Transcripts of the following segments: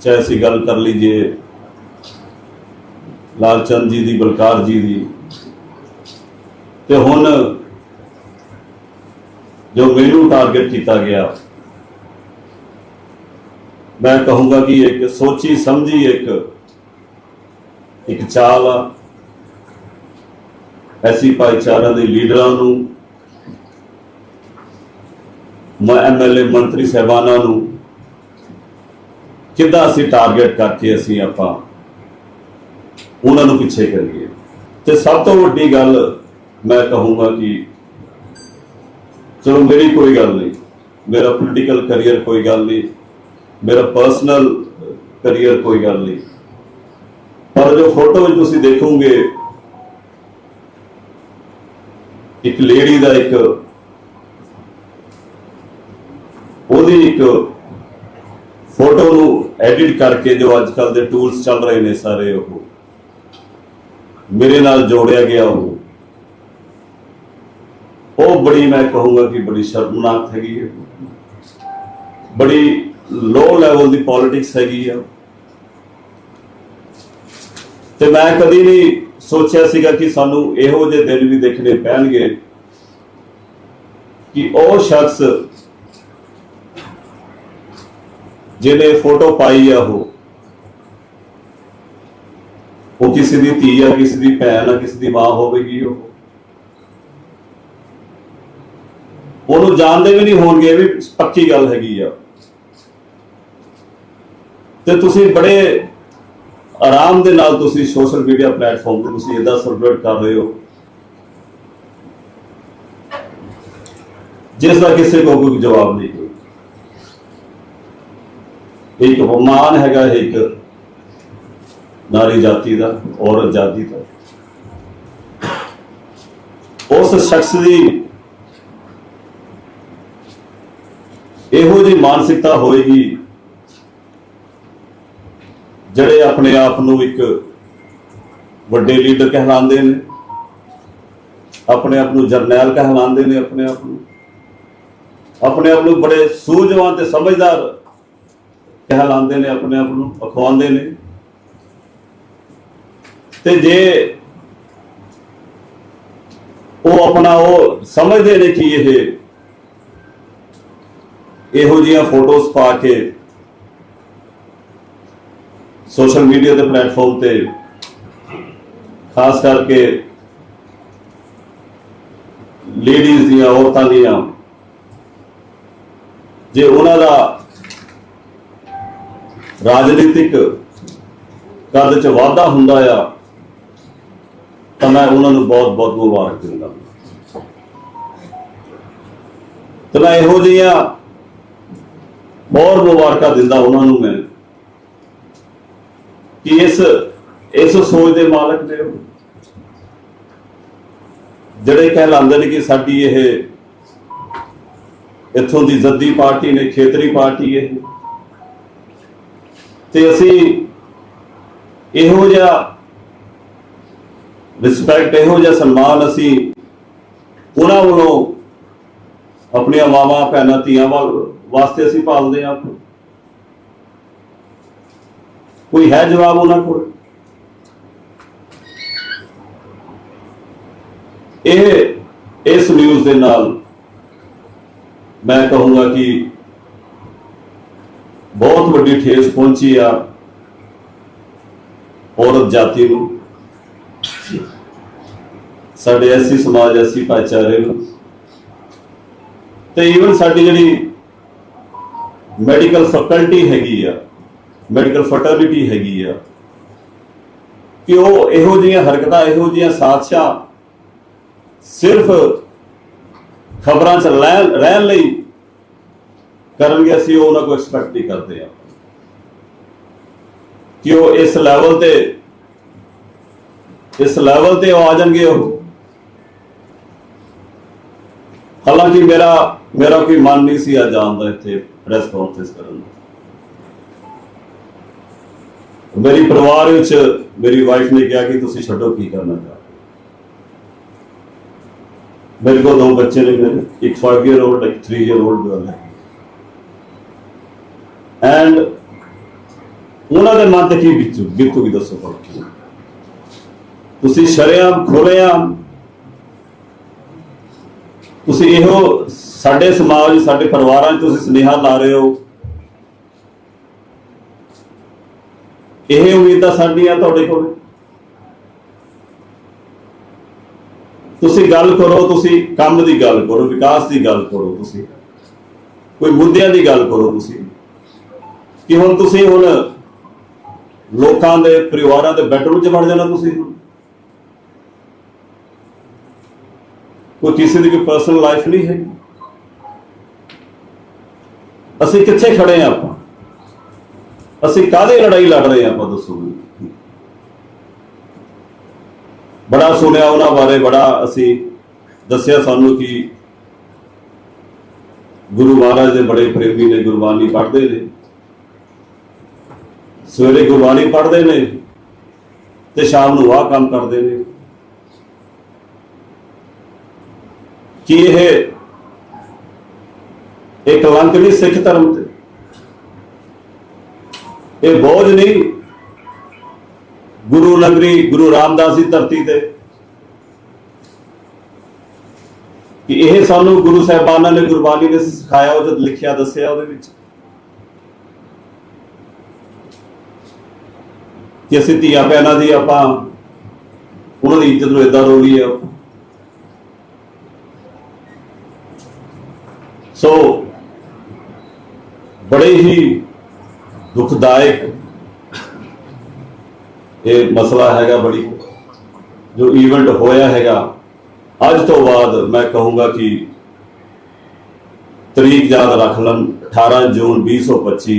ਚਾਹੇ ਅਸੀਂ ਗੱਲ ਕਰ ਲਈਏ ਲਾਲਚੰਦ ਜੀ ਦੀ, ਬਲਕਾਰ ਜੀ ਦੀ। ਤੇ ਹੁਣ ਜੋ ਮੈਨੂੰ ਟਾਰਗੇਟ ਕੀਤਾ ਗਿਆ, ਮੈਂ ਕਹੂੰਗਾ ਕਿ ਇੱਕ ਸੋਚੀ ਸਮਝੀ ਇੱਕ ਇੱਕ ਚਾਲ ਆ। ਐਸੀ ਭਾਈਚਾਰਾ ਦੇ ਲੀਡਰਾਂ ਨੂੰ, ਮੈਂ, ਐਮਐਲਏ ਮੰਤਰੀ ਸਹਿਬਾਨਾਂ ਨੂੰ ਕਿੱਦਾਂ ਅਸੀਂ ਟਾਰਗੇਟ ਕਰਕੇ ਅਸੀਂ ਆਪਾਂ ਉਹਨਾਂ ਨੂੰ ਪਿੱਛੇ ਕਰੀਏ। ਤੇ ਸਭ ਤੋਂ ਵੱਡੀ ਗੱਲ ਮੈਂ ਕਹੂੰਗਾ ਕਿ ਚਲੋ ਮੇਰੀ ਕੋਈ ਗੱਲ ਨਹੀਂ, ਮੇਰਾ ਪੋਲੀਟੀਕਲ ਕੈਰੀਅਰ ਕੋਈ ਗੱਲ ਨਹੀਂ, ਮੇਰਾ ਪਰਸਨਲ ਕੈਰੀਅਰ ਕੋਈ ਗੱਲ ਨਹੀਂ। ਪਰ ਜੋ ਫੋਟੋ ਵਿੱਚ ਤੁਸੀਂ ਦੇਖੋਗੇ, ਇੱਕ ਲੇਡੀ ਦਾ ਇੱਕ, ਉਹਦੀ ਇੱਕ ਫੋਟੋ ਨੂੰ ਐਡਿਟ ਕਰਕੇ ਜੋ ਅੱਜ ਕੱਲ ਦੇ ਟੂਲਸ ਚੱਲ ਰਹੇ ਨੇ ਸਾਰੇ ਉਹ, ਮੇਰੇ ਨਾਲ ਜੋੜਿਆ ਗਿਆ ਉਹ। ਉਹ ਬੜੀ ਮੈਂ ਕਹੂੰਗਾ ਕਿ ਬੜੀ ਸ਼ਰਮਨਾਕ ਹੈਗੀ ਹੈ। ਬੜੀ ਲੋ ਲੈਵਲ ਦੀ ਪੋਲਿਟਿਕਸ ਹੈਗੀ ਆ। ਤੇ ਮੈਂ ਕਦੀ ਨਹੀਂ ਸੋਚਿਆ ਸੀਗਾ ਕਿ ਸਾਨੂੰ ਇਹੋ ਜਿਹੇ ਦਿਨ ਵੀ ਦੇਖਣੇ ਪੈਣਗੇ ਕਿ ਉਹ ਸ਼ਖਸ ਜਿਹਨੇ ਫੋਟੋ ਪਾਈ ਆ ਉਹ। ਉਹ ਕਿਸੇ ਦੀ ਧੀ ਆ, ਕਿਸੇ ਦੀ ਭੈਣ ਆ, ਕਿਸੇ ਦੀ ਮਾਂ ਹੋਵੇਗੀ ਉਹ। ਉਹਨੂੰ ਜਾਣਦੇ ਵੀ ਨਹੀਂ ਹੋਣਗੇ ਵੀ ਪੱਕੀ ਗੱਲ ਹੈਗੀ ਆ। ਤੇ ਤੁਸੀਂ ਬੜੇ ਆਰਾਮ ਦੇ ਨਾਲ ਤੁਸੀਂ ਸੋਸ਼ਲ ਮੀਡੀਆ ਪਲੇਟਫਾਰਮ ਤੇ ਤੁਸੀਂ ਇਦਾਂ ਸਰਕੂਲੇਟ ਕਰ ਰਹੇ ਹੋ। ਜਿਸ ਦਾ ਕਿਸੇ ਕੋਲ ਕੋਈ ਜਵਾਬ ਨਹੀਂ। ਇੱਕ ਅਪਮਾਨ ਹੈਗਾ ਇੱਕ ਨਾਰੀ ਜਾਤੀ ਦਾ, ਔਰਤ ਜਾਤੀ ਦਾ। ਉਸ ਸ਼ਖਸ ਦੀ ਇਹੋ ਜਿਹੀ ਮਾਨਸਿਕਤਾ ਹੋਏਗੀ, ਜਿਹੜੇ ਆਪਣੇ ਆਪ ਨੂੰ ਇੱਕ ਵੱਡੇ ਲੀਡਰ ਕਹਿਲਾਉਂਦੇ ਨੇ, ਆਪਣੇ ਆਪ ਨੂੰ ਜਰਨੈਲ ਕਹਿਲਾਉਂਦੇ ਨੇ ਆਪਣੇ ਆਪ ਨੂੰ। ਆਪਣੇ ਆਪ ਨੂੰ ਬੜੇ ਸੂਝਵਾਨ ਤੇ ਸਮਝਦਾਰ ਕਹਿਲਾਉਂਦੇ ਨੇ, ਆਪਣੇ ਆਪ ਨੂੰ ਅਖਵਾਉਂਦੇ ਨੇ। ਤੇ ਜੇ ਉਹ ਆਪਣਾ ਉਹ ਸਮਝਦੇ ਨੇ ਕਿ ਇਹ ਇਹੋ ਜਿਹੀਆਂ ਫੋਟੋਜ਼ ਪਾ ਕੇ ਸੋਸ਼ਲ ਮੀਡੀਆ ਦੇ ਪਲੇਟਫਾਰਮ ਤੇ, ਖਾਸ ਕਰਕੇ ਲੇਡੀਜ਼ ਦੀਆਂ ਔਰਤਾਂ ਦੀਆਂ, ਜੇ ਉਹਨਾਂ ਦਾ ਰਾਜਨੀਤਿਕ ਕਦ ਚ ਵਾਧਾ ਹੁੰਦਾ ਆ, ਤਾਂ ਮੈਂ ਉਹਨਾਂ ਨੂੰ ਬਹੁਤ ਬਹੁਤ ਮੁਬਾਰਕ ਦਿੰਦਾ ਤੇ ਮੈਂ ਇਹੋ ਜਿਹੀਆਂ ਬਹੁਤ ਮੁਬਾਰਕਾਂ ਦਿੰਦਾ ਉਹਨਾਂ ਨੂੰ ਮੈਂ, ਕਿ ਇਸ ਇਸ ਸੋਚ ਦੇ ਮਾਲਕ ਨੇ ਉਹ। ਜਿਹੜੇ ਕਹਿਲਾਉਂਦੇ ਨੇ ਕਿ ਸਾਡੀ ਇਹ, ਇੱਥੋਂ ਦੀ ਜ਼ੱਦੀ ਪਾਰਟੀ ਨੇ, ਖੇਤਰੀ ਪਾਰਟੀ ਇਹ ਤੇ ਅਸੀਂ ਇਹੋ ਜਿਹਾ ਰਿਸਪੈਕਟ ਇਹੋ ਜਿਹਾ ਸਨਮਾਨ ਅਸੀਂ ਉਹਨਾਂ ਵੱਲੋਂ ਆਪਣੀਆਂ ਮਾਵਾਂ, ਭੈਣਾਂ, ਧੀਆਂ ਵਾ- ਵਾਸਤੇ ਅਸੀਂ ਪਾਲਦੇ ਹਾਂ। ਕੋਈ ਹੈ ਜਵਾਬ ਉਹਨਾਂ ਕੋਲ? ਇਹ, ਇਸ ਨਿਊਜ਼ ਦੇ ਨਾਲ ਮੈਂ ਕਹੂੰਗਾ ਕਿ ਬਹੁਤ ਵੱਡੀ ਠੇਸ ਪਹੁੰਚੀ ਆ ਔਰਤ ਜਾਤੀ ਨੂੰ। ਸਾਡੇ ਐਸੀ ਸਮਾਜ ਐਸੀ ਭਾਈਚਾਰੇ ਨੂੰ। ਤੇ ਈਵਨ ਸਾਡੀ ਜਿਹੜੀ ਮੈਡੀਕਲ ਫੈਕਲਟੀ ਹੈਗੀ ਆ ਮੈਡੀਕਲ ਫਰਟਰਨਿਟੀ ਹੈਗੀ ਆ, ਕਿ ਉਹ ਇਹੋ ਜਿਹੀਆਂ ਹਰਕਤਾਂ, ਇਹੋ ਜਿਹੀਆਂ ਸਾਜ਼ਿਸ਼ਾਂ ਸਿਰਫ ਖਬਰਾਂ 'ਚ ਰਹਿ- ਰਹਿਣ ਲਈ ਕਰਨਗੇ ਅਸੀਂ ਉਹ ਉਹਨਾਂ ਕੋਲ ਐਕਸਪੈਕਟ ਨਹੀਂ ਕਰਦੇ ਆ ਕਿ ਉਹ ਇਸ ਲੈਵਲ ਤੇ, ਇਸ ਲੈਵਲ ਤੇ ਉਹ ਆ ਜਾਣਗੇ ਉਹ। ਹਾਲਾਂਕਿ ਮੇਰਾ ਮੇਰਾ ਕੋਈ ਮਨ ਨਹੀਂ ਸੀ ਆ ਜਾਣ ਦਾ ਇੱਥੇ ਪ੍ਰੈਸ ਕਾਨਫਰੰਸ ਕਰਨ ਦਾ। ਮੇਰੀ ਪਰਿਵਾਰ ਵਿੱਚ ਮੇਰੀ ਵਾਈਫ ਨੇ ਕਿਹਾ ਕਿ ਤੁਸੀਂ ਛੱਡੋ, ਕੀ ਕਰਨਾ ਚਾਹਦੇ ਮੇਰੇ ਕੋਲ ਦੋ ਬੱਚੇ ਨੇ ਮੇਰੇ ਇੱਕ 5 ਇਅਰ 올ਡ ਇੱਕ 3 ਇਅਰ 올ਡ ਗਰਲ ਹੈ। ਐਂਡ ਉਹਨਾਂ ਦੇ ਮਨ ਤੇ ਕੀ ਬੀਤੂ ਬੀਤੂਗੀ ਦੱਸੋ ਭਲਾ ਤੁਸੀਂ ਸ਼ਰਿਆਮ ਖੋਲਿਆਮ ਤੁਸੀਂ ਇਹੋ ਸਾਡੇ ਸਮਾਜ ਸਾਡੇ ਪਰਿਵਾਰਾਂ 'ਚ ਤੁਸੀਂ ਸੁਨੇਹਾ ਲਾ ਰਹੇ ਹੋ ਇਹ ਉਮੀਦਾਂ ਸਾਡੀਆਂ ਤੁਹਾਡੇ ਕੋਲ ਤੁਸੀਂ ਗੱਲ ਕਰੋ ਤੁਸੀਂ ਕੰਮ ਦੀ ਗੱਲ ਕਰੋ ਵਿਕਾਸ ਦੀ ਗੱਲ ਕਰੋ ਤੁਸੀਂ ਕੋਈ ਮੁੱਦਿਆਂ ਦੀ ਗੱਲ ਕਰੋ ਤੁਸੀਂ ਕਿ ਹੁਣ ਤੁਸੀਂ ਹੁਣ ਲੋਕਾਂ ਦੇ ਪਰਿਵਾਰਾਂ ਦੇ ਬੈਡਰੂਮ 'ਚ ਵੜ ਜਾਣਾ ਤੁਸੀਂ ਹੁਣ। ਕੋਈ ਕਿਸੇ ਦੀ ਕੋਈ ਪਰਸਨਲ ਲਾਈਫ ਨਹੀਂ ਹੈ ਅਸੀਂ ਕਿੱਥੇ ਖੜੇ ਆ ਆਪਾਂ? ਅਸੀਂ ਕਾਹਦੇ ਲੜਾਈ ਲੜ ਰਹੇ ਆ ਆਪਾਂ ਦੱਸੋ ਬੜਾ ਸੁਣਿਆ ਉਹਨਾਂ ਬਾਰੇ, ਬੜਾ ਅਸੀਂ ਦੱਸਿਆ ਸਾਨੂੰ ਕਿ ਗੁਰੂ ਮਹਾਰਾਜ ਦੇ ਬੜੇ ਪ੍ਰੇਮੀ ਨੇ ਗੁਰਬਾਣੀ ਪੜ੍ਹਦੇ ਨੇ। ਸਵੇਰੇ ਗੁਰਬਾਣੀ ਪੜ੍ਹਦੇ ਨੇ ਤੇ ਸ਼ਾਮ ਨੂੰ ਆਹ ਕੰਮ ਕਰਦੇ ਨੇ। ਕਿ ਇਹ ਇੱਕ ਕਲੰਕ ਨਹੀਂ ਸਿੱਖ ਧਰਮ ਤੇ? ਇਹ ਬੋਝ ਨਹੀਂ ਗੁਰੂ ਨਗਰੀ, ਗੁਰੂ ਰਾਮਦਾਸ ਦੀ ਧਰਤੀ ਤੇ ਕਿ ਇਹ ਸਾਨੂੰ ਗੁਰੂ ਸਾਹਿਬਾਨਾਂ ਨੇ ਗੁਰਬਾਣੀ ਨੇ ਸਿਖਾਇਆ, ਉਹ ਜਦ ਲਿਖਿਆ, ਦੱਸਿਆ ਉਹਦੇ ਵਿੱਚ। ਕਿ ਅਸੀਂ ਧੀਆਂ ਭੈਣਾਂ ਦੀ ਆਪਾਂ ਉਹਨਾਂ ਦੀ ਇੱਜ਼ਤ ਨੂੰ ਇਦਾਂ ਰੋਲੀ ਆ ਸੋ ਬੜੇ ਹੀ ਦੁਖਦਾਇਕ ਇਹ ਮਸਲਾ ਹੈਗਾ ਬੜੀ, ਜੋ ਈਵੈਂਟ ਹੋਇਆ ਹੈਗਾ। ਅੱਜ ਤੋਂ ਬਾਅਦ ਮੈਂ ਕਹੂੰਗਾ ਕਿ ਤਰੀਕ ਯਾਦ ਰੱਖ ਲੈਣ 18 ਜੂਨ 2025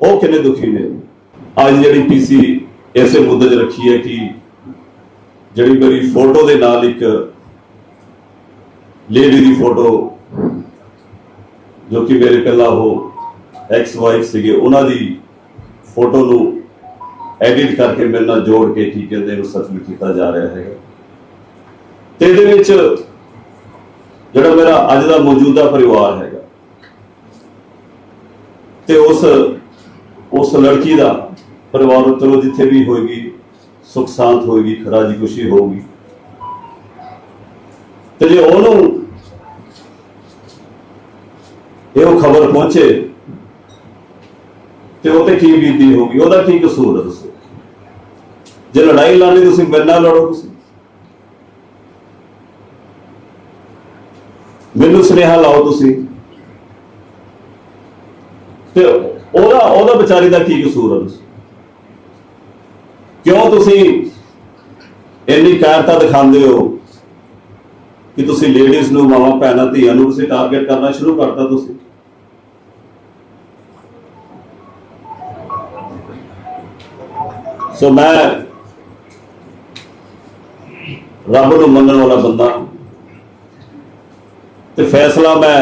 ਉਹ ਕਿੰਨੇ ਦੁਖੀ ਨੇ? ਅੱਜ ਜਿਹੜੀ ਪੀਸੀ ਇਸੇ ਮੁੱਦੇ 'ਚ ਰੱਖੀ ਹੈ ਕਿ ਜਿਹੜੀ ਮੇਰੀ ਫੋਟੋ ਦੇ ਨਾਲ ਇੱਕ ਲੇਡੀ ਦੀ ਫੋਟੋ ਜੋ ਕਿ ਮੇਰੇ ਪਹਿਲਾਂ ਉਹ ਐਕਸ ਵਾਈਫ ਸੀਗੇ, ਉਹਨਾਂ ਦੀ ਫੋਟੋ ਨੂੰ ਐਡਿਟ ਕਰਕੇ ਮੇਰੇ ਨਾਲ ਜੋੜ ਕੇ ਕੀ ਕਹਿੰਦੇ ਉਹ ਸਤਿ ਕੀਤਾ ਜਾ ਰਿਹਾ ਹੈਗਾ। ਤੇ ਇਹਦੇ ਵਿੱਚ ਜਿਹੜਾ ਮੇਰਾ ਅੱਜ ਦਾ ਮੌਜੂਦਾ ਪਰਿਵਾਰ ਹੈਗਾ, ਤੇ ਉਸ ਉਸ ਲੜਕੀ ਦਾ ਪਰਿਵਾਰ ਨੂੰ ਜਿੱਥੇ ਵੀ ਹੋਏਗੀ, ਸੁਖ ਸ਼ਾਂਤ ਹੋਏਗੀ ਖਰਾਜੀ ਖੁਸ਼ੀ ਹੋਊਗੀ। ਤੇ ਜੇ ਉਹਨੂੰ ਇਹ ਖਬਰ ਪਹੁੰਚੇ, ਤੇ ਉਹ ਤੇ ਕੀ ਬੀਤੀ ਹੋਗੀ ਉਹਦਾ ਕੀ ਕਸੂਰ ਹੈ ਦੱਸੋ? ਜੇ ਲੜਾਈ ਲੜਨੀ ਤੁਸੀਂ ਮੇਰੇ ਨਾਲ ਲੜੋ ਤੁਸੀਂ। ਮੈਨੂੰ ਸੁਨੇਹਾ ਲਾਓ ਤੁਸੀਂ। ਤੇ ਉਹਦਾ ਉਹਦਾ ਵਿਚਾਰੀ ਦਾ ਕੀ ਕਸੂਰ ਹੈ ਦੱਸੋ ਕਿਉਂ ਤੁਸੀਂ ਇੰਨੀ ਕਾਇਰਤਾ ਦਿਖਾਉਂਦੇ ਹੋ ਕਿ ਤੁਸੀਂ ਲੇਡੀਜ਼ ਨੂੰ, ਮਾਵਾਂ, ਭੈਣਾਂ, ਧੀਆਂ ਨੂੰ ਤੁਸੀਂ ਟਾਰਗੇਟ ਕਰਨਾ ਸ਼ੁਰੂ ਕਰਤਾ ਤੁਸੀਂ ਸੋ ਮੈਂ ਰੱਬ ਨੂੰ ਮੰਨਣ ਵਾਲਾ ਬੰਦਾ ਹਾਂ। ਤੇ ਫੈਸਲਾ ਮੈਂ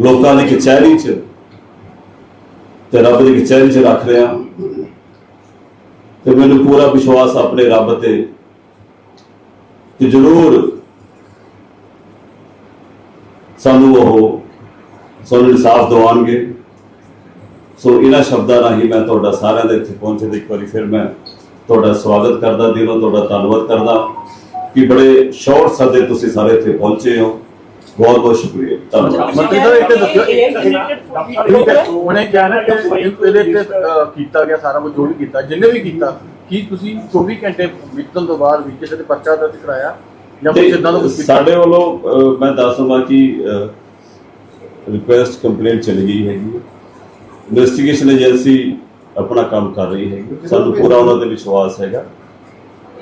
ਲੋਕਾਂ ਦੀ ਕਚਹਿਰੀ 'ਚ ਤੇ ਰੱਬ ਦੀ ਕਚਹਿਰੀ 'ਚ ਰੱਖ ਰਿਹਾ। ਤੇ ਮੈਨੂੰ ਪੂਰਾ ਵਿਸ਼ਵਾਸ ਆਪਣੇ ਰੱਬ ਤੇ। ਕਿ ਜ਼ਰੂਰ ਸਾਨੂੰ ਉਹ ਸਾਨੂੰ ਇਨਸਾਫ ਦਿਵਾਉਣਗੇ। ਸੋ ਇਹਨਾਂ ਸ਼ਬਦਾਂ ਰਾਹੀਂ ਮੈਂ ਤੁਹਾਡਾ ਸਾਰਿਆਂ ਦੇ ਇੱਥੇ ਪਹੁੰਚੇ ਦੇ ਇੱਕ ਵਾਰੀ ਫਿਰ ਮੈਂ ਤੁਹਾਡਾ ਸਵਾਗਤ ਕਰਦਾ, ਦਿਲੋਂ ਤੁਹਾਡਾ ਧੰਨਵਾਦ ਕਰਦਾ ਕਿ ਬੜੇ ਸ਼ਾਰਟ ਸਦੇ ਤੁਸੀਂ ਸਾਰੇ ਇੱਥੇ ਪਹੁੰਚੇ ਹੋ। ਬਹੁਤ ਬਹੁਤ ਸ਼ੁਕਰੀਆ। ਧੰਨਵਾਦ। ਮੰਤਰੀ ਸਾਹਿਬ ਇੱਕ ਦੱਸਿਓ ਠੀਕ ਹੈ ਉਹਨੇ ਕਿਹਾ ਨਾ ਕਿ ਇਹਦੇ ਤੇ ਅਹ, ਕੀਤਾ ਗਿਆ ਸਾਰਾ ਕੁਝ ਜੋ ਵੀ ਕੀਤਾ ਜਿੰਨੇ ਵੀ ਕੀਤਾ ਕੀ ਤੁਸੀਂ 24 ਘੰਟੇ ਬੀਤਣ ਤੋਂ ਬਾਅਦ ਵੀ ਕਿਸੇ ਤੇ ਪਰਚਾ ਦਰਜ ਕਰਾਇਆ? ਜਾਂ ਕੁਝ ਇਦਾਂ ਦਾ ਕੁਝ ਕੀਤਾ? ਸਾਡੇ ਵੱਲੋਂ ਅਹ, ਮੈਂ ਦੱਸ ਦਵਾਂ ਕਿ ਰਿਕੁਐਸਟ ਕੰਪਲੇਂਟ ਚਲੀ ਗਈ ਹੈਗੀ। ਇਨਵੈਸਟੀਗੇਸ਼ਨ ਏਜੰਸੀ ਆਪਣਾ ਕੰਮ ਕਰ ਰਹੀ ਹੈਗੀ। ਸਾਨੂੰ ਪੂਰਾ ਉਹਨਾਂ ਤੇ ਵਿਸ਼ਵਾਸ ਹੈਗਾ।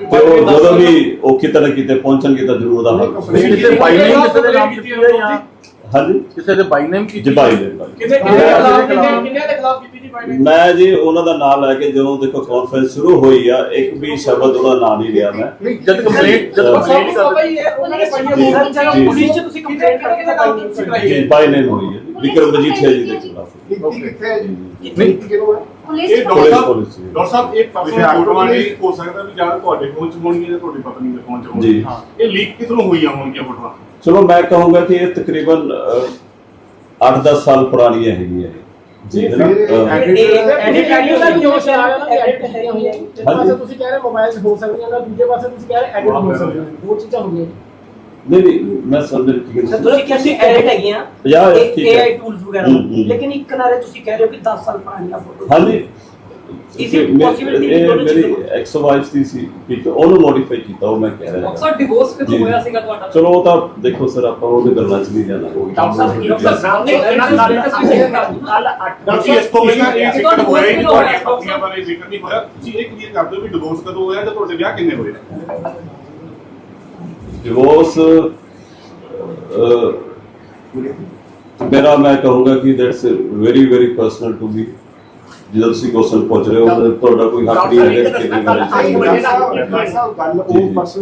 ਤੇ ਉਹ ਜਦੋਂ ਵੀ ਉਹ ਕਿਤੇ ਨਾ ਕਿਤੇ ਪਹੁੰਚਣਗੇ ਤਾਂ ਜ਼ਰੂਰ ਉਹਦਾ ਹੱਕ ਨਹੀਂ, ਕਿਸੇ ਫਾਈਲਿੰਗ ਕਿਸੇ ਦੇ ਨਾਮ ਕੀਤੀ ਹੈ ਜਾਂ ਹਾਂਜੀ। ਕਿਸੇ ਦੇ ਬਾਈ ਨੇਮ ਕੀਤੀ ਜਬਾਈ ਨੇ ਬਾਈ। ਕਿੰਨੇ ਕਿੰਨੇ ਦੇ ਖਿਲਾਫ ਕਿੰਨੇ ਕਿੰਨੇ ਦੇ ਖਿਲਾਫ ਕੀਤੀ ਜੀ ਬਾਈ ਮੈਂ ਜੀ ਉਹਨਾਂ ਦਾ ਨਾਮ ਲੈ ਕੇ ਜਦੋਂ ਦੇਖੋ ਕਾਨਫਰੰਸ ਸ਼ੁਰੂ ਹੋਈ ਆ ਇੱਕ ਵੀ ਸ਼ਬਦ ਉਹਦਾ ਨਾਮ ਨਹੀਂ ਲਿਆ ਮੈਂ। ਨਹੀਂ ਜਦ ਕੰਪਲੇਂਟ ਜਦ ਕੰਪਲੇਂਟ ਕਰਦੇ ਉਹਨਾਂ ਨੇ ਪਾਈਆਂ ਜੀ, ਜੀ। ਚਲੋ ਪੁਲਿਸ ਚ ਤੁਸੀਂ ਕੰਪਲੇਂਟ ਕਰਕੇ ਤਾਂ ਗੱਲ ਕੀਤੀ ਕਰਾਈ ਜੀ ਹੈ ਬਾਈ ਨੇ ਹੋਈ ਹੈ ਵਿਕਰਮ ਮਜੀਠੀਆ ਜੀ ਦੇ ਖਿਲਾਫ। ਹੈ ਜੀ? ਹੈ? ਪੁਲਿਸ ਇਹ ਪੁਲਿਸ ਡਾਕਟਰ ਪੁਲਿਸ ਸਾਹਿਬ ਡਾਕਟਰ ਸਾਹਿਬ ਇਹ ਪਰਸਨਲ ਫੋਟੋਆਂ ਨੇ ਹੋ ਸਕਦਾ ਵੀ ਜਾਂ ਤੁਹਾਡੇ ਫੋਨ ਚ ਹੋਣਗੀਆਂ ਜਾਂ ਤੁਹਾਡੀ ਪਤਨੀ ਦੇ ਫੋਨ ਚ ਜੀ। ਹੋਣਗੀਆਂ। ਇਹ ਲੀਕ ਕਿਧਰੋਂ ਹੋਈਆਂ ਹੋਣਗੀਆਂ ਫੋਟੋਆਂ? ਚਲੋ ਮੈਂ ਕਹੂੰਗਾ ਕਿ ਇਹ ਤਕਰੀਬਨ 8-10 ਸਾਲ ਪੁਰਾਣੀਆਂ ਹੈਗੀਆਂ ਇਹ। ਜੀ ਹੈ ਹਾਂਜੀ। ਪਾਸੇ ਤੁਸੀਂ ਕਹਿ ਰਹੇ ਮੋਬਾਈਲ ਹੋ ਸਕਦੀਆਂ ਨੇ ਦੂਜੇ ਪਾਸੇ ਤੁਸੀਂ ਕਹਿ ਰਹੇ ਐਡਿਟ ਹੋ ਸਕਦੀਆਂ ਨੇ ਦੋ ਚੀਜ਼ਾਂ ਹੋ ਗਈਆਂ ਨਹੀਂ ਨਹੀਂ ਮੈਂ ਸਮਝ ਠੀਕ ਸਰ ਹੈ ਤੁਸੀਂ ਕਹਿੰਦੇ ਐਡਿਟ ਹੈਗੀਆਂ ਪੰਜਾਹ ਹੈ, ਠੀਕ ਹੈ। AI ਟੂਲਸ ਵਗੈਰਾ। ਲੇਕਿਨ ਇੱਕ ਨਾਰੇ ਤੁਸੀਂ ਕਹਿ ਰਹੇ ਹੋ ਕਿ 10 ਸਾਲ ਪੁਰਾਣੀਆਂ ਫੋਟੋ ਹਾਂਜੀ Is it ਮੇ- possibility ਇਹ ਕਿ ਦੋਨੋਂ ਮੇਰੀ ਚੀਜ਼ਾਂ- ਐਕਸ ਵਾਈਫ ਦੀ ਸੀ ਠੀਕ ਹੈ ਉਹਨੂੰ ਮੋਡੀਫਾਈ ਕੀਤਾ ਉਹ ਮੈਂ ਕਹਿ ਰਿਹਾ ਅਕਸਰ ਡਿਵੋਰਸ ਕਦੋਂ ਜੀ। ਹੋਇਆ ਸੀਗਾ ਤੁਹਾਡਾ ਚਲੋ ਉਹ ਤਾਂ ਦੇਖੋ ਸਰ ਆਪਾਂ ਉਹਦੇ ਗੱਲਾਂ 'ਚ ਨਹੀਂ ਜਾਣਾ ਡਾਕਟਰ ਸਾਹਿਬ ਡਾਕਟਰ ਸਾਹਿਬ ਨੇ ਇਹਨਾਂ ਨਾਲ ਕੱਲ ਤੁਸੀਂ ਇਸ ਤੋਂ ਪਹਿਲਾਂ ਇਹ ਜ਼ਿਕਰ ਤੁਹਾਨੂੰ ਹੋਇਆ ਹੀ ਨਹੀਂ ਕਦੋਂ ਤੁਹਾਡੀਆਂ ਹੋਇਆ? ਪਤਨੀਆਂ ਬਾਰੇ ਜ਼ਿਕਰ ਨਹੀਂ ਹੋਇਆ ਤੁਸੀਂ ਇਹ ਕਲੀਅਰ ਕਰ ਦਿਓ ਵੀ ਡਿਵੋਰਸ ਕਦੋਂ ਹੋਇਆ ਤੇ ਤੁਹਾਡੇ ਵਿਆਹ ਕਿੰਨੇ ਹੋਏ ਡਿਵੋਰਸ ਮੇਰਾ ਮੈਂ ਕਹੂੰਗਾ ਕਿ that's very very personal to be ਜਦੋਂ ਤੁਸੀਂ ਕੁਐਸਚਨ ਪੁੱਛ ਰਹੇ ਹੋ ਤੁਹਾਡਾ ਕੋਈ ਹੱਕ ਨਹੀਂ ਹੈ ਕਿ ਕਿੰਨੇ ਬਾਰੇ ਡਾਕਟਰ ਸਾਹਿਬ ਗੱਲ ਉਹ ਜੀ। ਪਰਸਨ